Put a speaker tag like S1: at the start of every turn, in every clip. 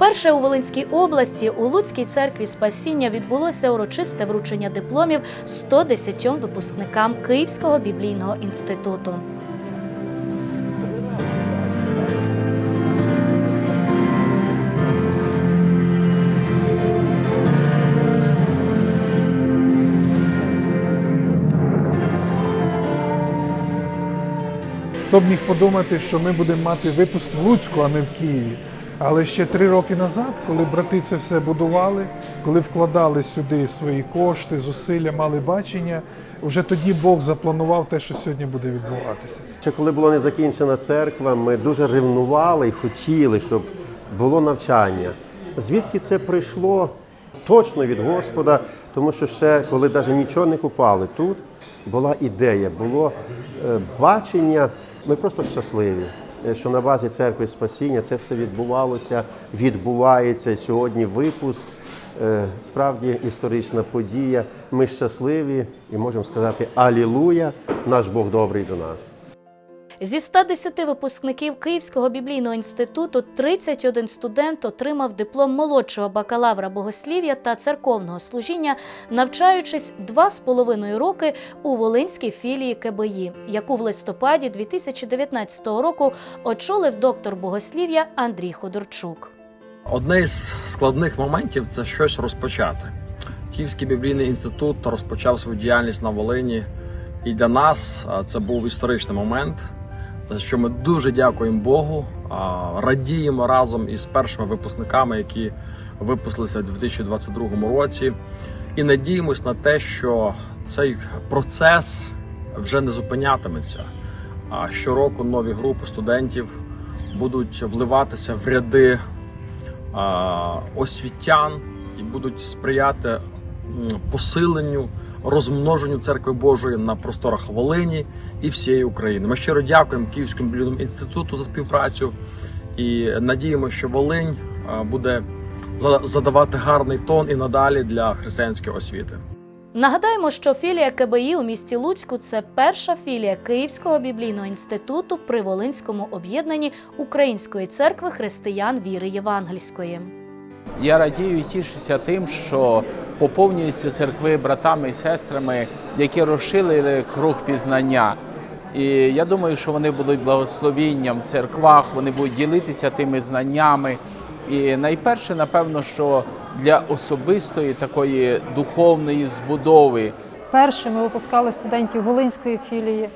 S1: Вперше у Волинській області у Луцькій церкві Спасіння відбулося урочисте вручення дипломів 110 випускникам Київського біблійного інституту.
S2: Хто б міг подумати, що ми будемо мати випуск в Луцьку, а не в Києві. Але ще три роки назад, коли брати це все будували, коли вкладали сюди свої кошти, зусилля, мали бачення, вже тоді Бог запланував те, що сьогодні буде відбуватися.
S3: Ще коли була не закінчена церква, ми дуже ревнували і хотіли, щоб було навчання. Звідки це прийшло? Точно від Господа, тому що ще коли навіть нічого не купали тут, була ідея, було е, бачення. Ми просто щасливі, що на базі церкви спасіння це все відбувалося, відбувається сьогодні. Випуск е, справді історична подія. Ми щасливі і можемо сказати Алілуя! Наш Бог добрий до нас.
S1: Зі 110 випускників Київського біблійного інституту 31 студент отримав диплом молодшого бакалавра богослів'я та церковного служіння, навчаючись два з половиною роки у Волинській філії КБІ, яку в листопаді 2019 року очолив доктор богослів'я Андрій Ходорчук.
S4: Одне із складних моментів це щось розпочати. Київський біблійний інститут розпочав свою діяльність на Волині, і для нас це був історичний момент, що ми дуже дякуємо Богу, радіємо разом із першими випускниками, які випустилися у 2022 році, і надіємось на те, що цей процес вже не зупинятиметься. А щороку нові групи студентів будуть вливатися в ряди освітян і будуть сприяти посиленню, розмноженню церкви Божої на просторах Волині і всієї України. Ми щиро дякуємо Київському біблійному інституту за співпрацю і надіємося, що Волинь буде задавати гарний тон і надалі для християнської освіти.
S1: Нагадаємо, що філія КБІ у місті Луцьку це перша філія Київського біблійного інституту при Волинському об'єднанні Української церкви християн віри євангельської.
S5: Я радію і тішуся тим, що поповнюються церкви братами і сестрами, які розширили круг пізнання. І я думаю, що вони будуть благословінням в церквах, вони будуть ділитися тими знаннями. І найперше, напевно, що для особистої такої духовної збудови
S6: Першими випускали студентів Волинської філії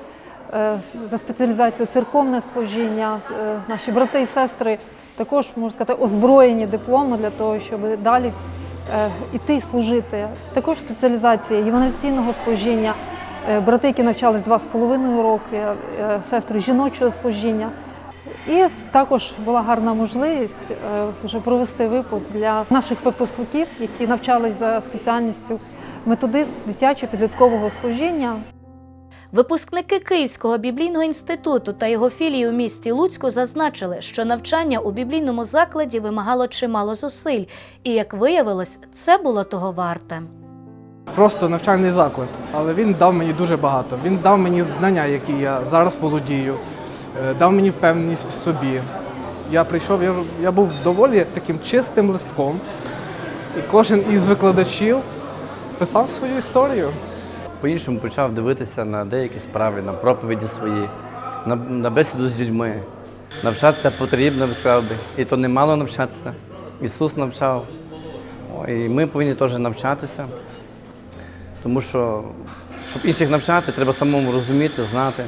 S6: е, за спеціалізацією церковне служіння. Е, Наші брати і сестри також можна сказати озброєні дипломи для того, щоб далі іти служити. Також спеціалізація євангеліційного служіння. Е, Брати, які навчались два з половиною роки, е, сестри жіночого служіння. І також була гарна можливість е, вже провести випуск для наших випускників, які навчались за спеціальністю методист дитячо-підліткового служіння.
S1: Випускники Київського біблійного інституту та його філії у місті Луцьку зазначили, що навчання у біблійному закладі вимагало чимало зусиль, і як виявилось, це було того варте.
S7: просто навчальний заклад, але він дав мені дуже багато. Він дав мені знання, які я зараз володію, е, дав мені впевненість в собі. Я прийшов, я, я був доволі таким чистим листком, і кожен із викладачів писав свою історію.
S8: По-іншому почав дивитися на деякі справи, на проповіді свої, на, на бесіду з людьми. Навчатися потрібно, сказав би. І то немало навчатися. Ісус навчав. І ми повинні теж навчатися. Тому що, щоб інших навчати, треба самому розуміти, знати.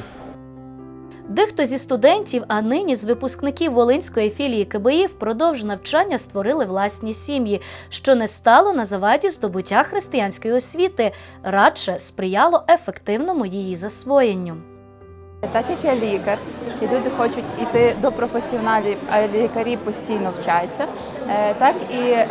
S1: Дехто зі студентів, а нині з випускників Волинської філії КБІ впродовж навчання створили власні сім'ї, що не стало на заваді здобуття християнської освіти, радше сприяло ефективному її засвоєнню.
S9: Так як я лікар, і люди хочуть йти до професіоналів, а лікарі постійно вчаться, е, так і е,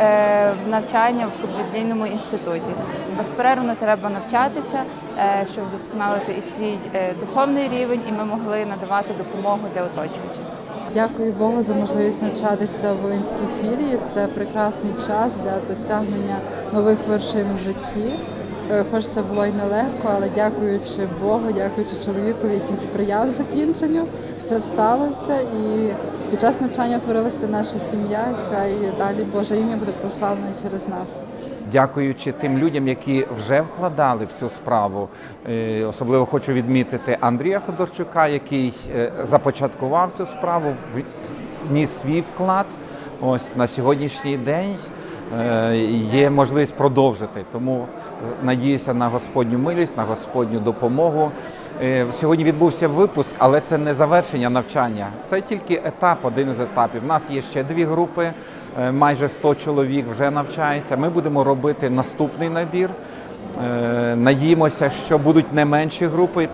S9: в навчання в біблійному інституті. Безперервно треба навчатися, е, щоб вдосконалити і свій духовний рівень, і ми могли надавати допомогу для оточуючих.
S10: Дякую Богу за можливість навчатися в Волинській філії. Це прекрасний час для досягнення нових вершин в житті. Е, Хоч це було й нелегко, але дякуючи Богу, дякуючи чоловікові, який сприяв закінченню, це сталося. І під час навчання творилася наша сім'я, хай далі Боже ім'я буде прославлене через нас.
S11: дякуючи тим людям, які вже вкладали в цю справу. Е, Особливо хочу відмітити Андрія Ходорчука, який е, започаткував цю справу, вніс свій вклад. Ось на сьогоднішній день є можливість продовжити. Тому надіюся на Господню милість, на Господню допомогу. Е, Сьогодні відбувся випуск, але це не завершення навчання. Це тільки етап, один із етапів. У нас є ще дві групи, е, майже 100 чоловік вже навчається. Ми будемо робити наступний набір. Е, Надіємося, що будуть не менші групи.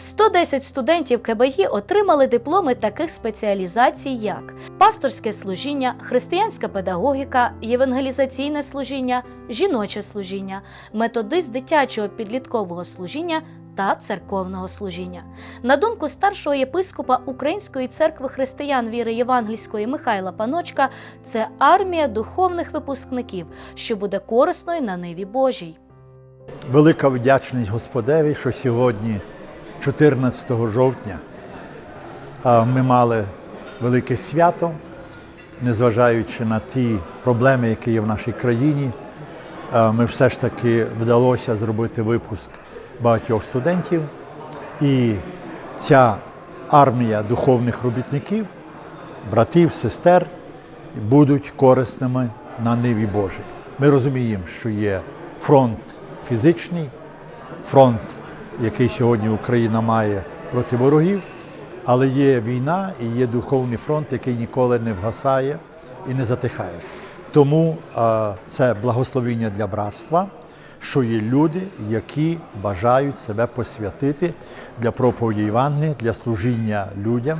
S1: 110 студентів КБІ отримали дипломи таких спеціалізацій, як пасторське служіння, християнська педагогіка, євангелізаційне служіння, жіноче служіння, методист дитячого підліткового служіння та церковного служіння. На думку старшого єпископа Української церкви християн віри Євангельської Михайла Паночка, це армія духовних випускників, що буде корисною на ниві Божій.
S12: Велика вдячність Господеві, що сьогодні, 14 жовтня, ми мали велике свято, незважаючи на ті проблеми, які є в нашій країні. Ми все ж таки вдалося зробити випуск багатьох студентів. І ця армія духовних робітників, братів, сестер будуть корисними на ниві Божій. Ми розуміємо, що є фронт фізичний, фронт, який сьогодні Україна має проти ворогів, але є війна і є духовний фронт, який ніколи не вгасає і не затихає. Тому це благословіння для братства, що є люди, які бажають себе посвятити для проповіді Євангелія, для служіння людям,